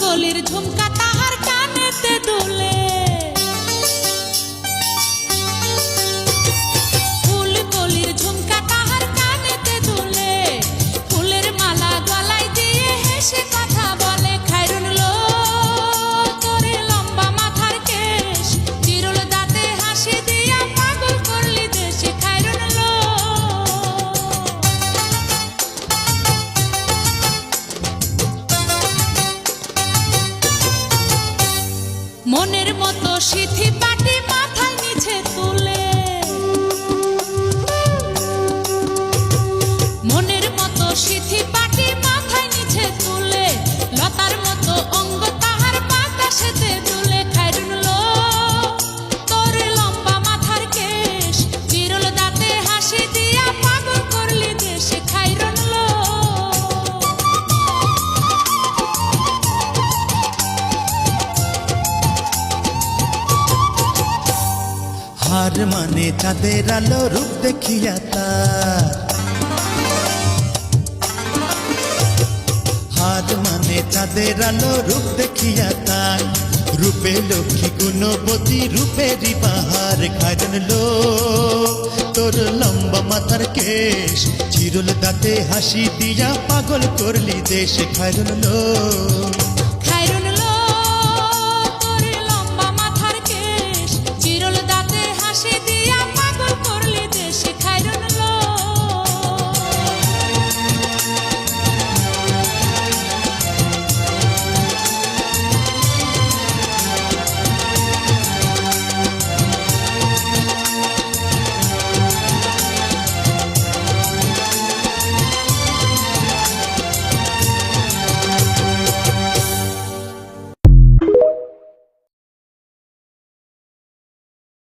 কলির ঝুমকা তাহার কানেতে দুলে। সিথি হার মানে চাঁদের আলো রূপ দেখিয়া তার। হার মানে চাঁদের আলো রূপ দেখিয়া তার। রূপে লক্ষ্মী গুণবতী রূপেরই বাহার খাজন লো তোর লম্বা মাথার কেশ, চিরল দাঁতে হাসি দিয়া পাগল করলি দেশ খাজন লো